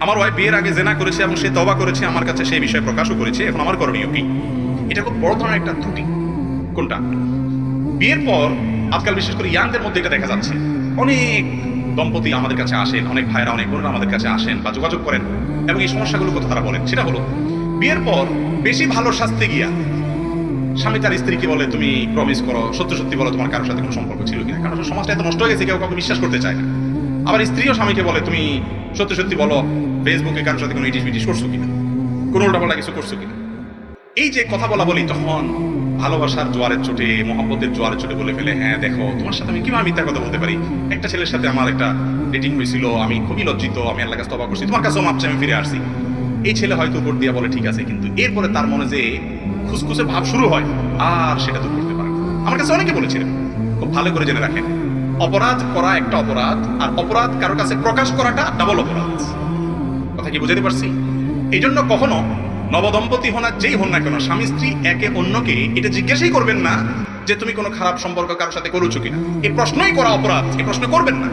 আমার ওয়াইফ বিয়ের আগে জেনা করেছে এবং সে তবা করেছে, আমার কাছে সেই বিষয়ে প্রকাশও করেছে, এখন আমার করণীয় কি? এটা খুব বড় ধরনের একটা ত্রুটি। কোনটা? বিয়ের পর আজকাল বিশেষ করে ইয়াংদের মধ্যে এটা দেখা যাচ্ছে। অনেক দম্পতি আমাদের কাছে আসেন, অনেক ভাইরা অনেক বোনেরা আমাদের কাছে আসেন বা যোগাযোগ করেন এবং এই সমস্যাগুলো কথা তারা বলেন। সেটা হলো, বিয়ের পর বেশি ভালো স্বাস্থ্যে গিয়া স্বামী তার স্ত্রীকে বলে, তুমি প্রমিস করো, সত্যি সত্যি বলো, তোমার কারোর সাথে কোনো সম্পর্ক ছিল কিনা? কারণ সমাজটা এত নষ্ট হয়ে গেছে, কেউ কাউকে বিশ্বাস করতে চায় না। আবার স্ত্রীও স্বামীকে বলে, তুমি সত্যি সত্যি বলো ফেসবুকে কারোর সাথে কোনো ইটিস বিটিস করছ কিনা? কোনো উল্টাপাল্টা কিছু করছ কিনা? এই যে কথা বলা বলি, তখন ভালোবাসার জোয়ারের চোটে, মহব্বতের জোয়ারের চোটে বলে ফেলে হ্যাঁ দেখো, তোমার সাথে আমি কীভাবে মিথ্যা কথা বলতে পারি? একটা ছেলের সাথে আমার একটা ডেটিং হয়েছিল, আমি খুবই লজ্জিত, আমি আল্লাহ কাছে তবা করছি, তোমার কাছেও মাপছে আমি ফিরে আসছি। এই ছেলে হয়তো উপর দিয়ে বলে, ঠিক আছে। কিন্তু এরপরে তার মনে যে খুসখুসে ভাব শুরু হয়, আর সেটা দূর করতে পারে আমার কাছে অনেকে বলেছিলেন খুব ভালো করে জেনে রাখেন। অপরাধ করা একটা অপরাধ, আর অপরাধ কারও কাছে প্রকাশ করাটা ডাবল অপরাধ। কথা কি বুঝাতে পারছি? এই জন্য কখনো নবদম্পতি হন আর যেই হন না কেন, স্বামী স্ত্রী একে অন্যকে এটা জিজ্ঞাসাই করবেন না যে তুমি কোনো খারাপ সম্পর্ক কারোর সাথে করেছ কিনা। এই প্রশ্নই করা অপরাধ এই প্রশ্ন করবেন না।